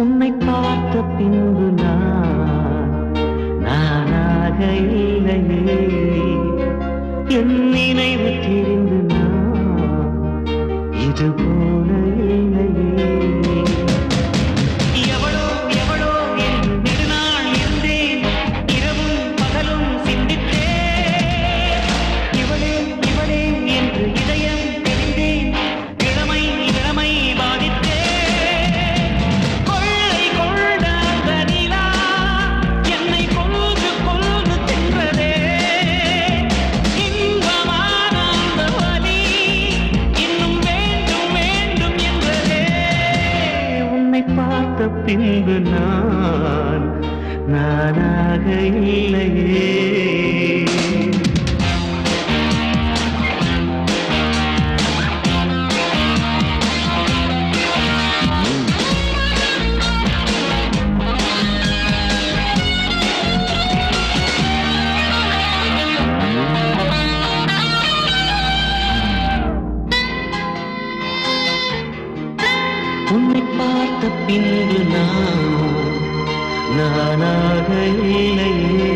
உன்னை பார்த்த பின்பு நான் நானாக இல்லையே. என் நினைவு தெரிந்து நான் இது போல இல்லையே. எவ்வளோ எவ்வளோ என் நெடுநாள் இருந்தேன். இரவும் பகலும் சிந்தித்து முன்பு நான் நானாக இல்லையே. உன்னை பார்த்த பின்பு நான் நானாக இல்லையே.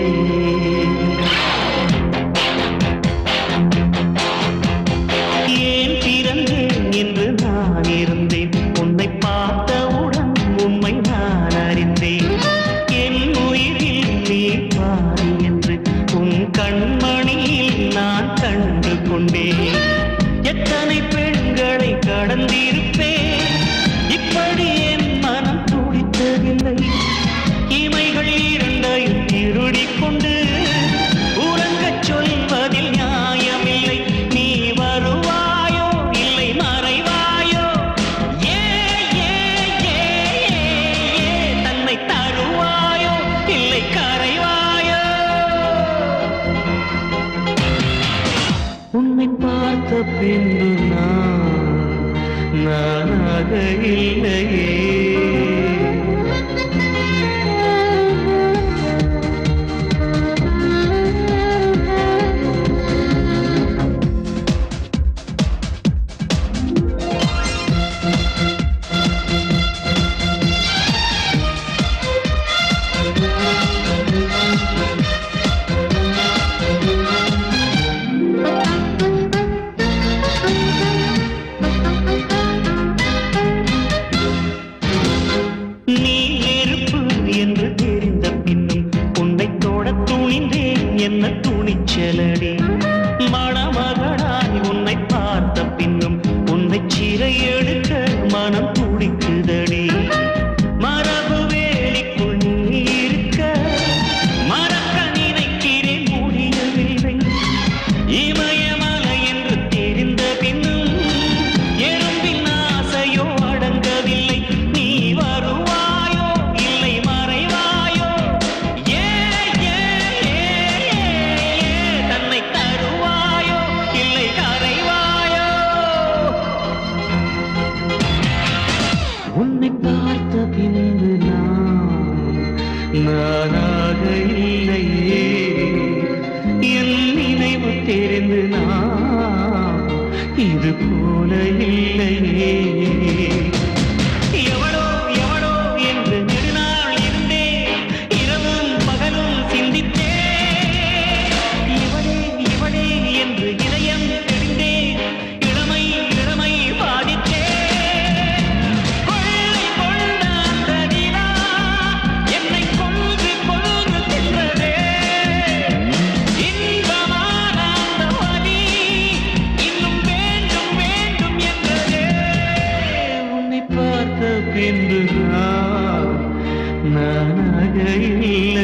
ஏன் பிறந்தேன் என்று நான் இருந்தேன்? உன்னை பார்த்தவுடன் உண்மை நான் அறிந்தேன். என் உயிரில் நீ பாரி என்று உன் கண்மணியில் நான் கண்டு கொண்டேன். எத்தனை பெண்களை கடந்தீர்கள் பார்த்த பின்பு நான் நானாக நானாக இல்லையே. என் நினைவு தெரிந்து நான் இது போல இல்லையே. என்று நான் நானாக இல்லை.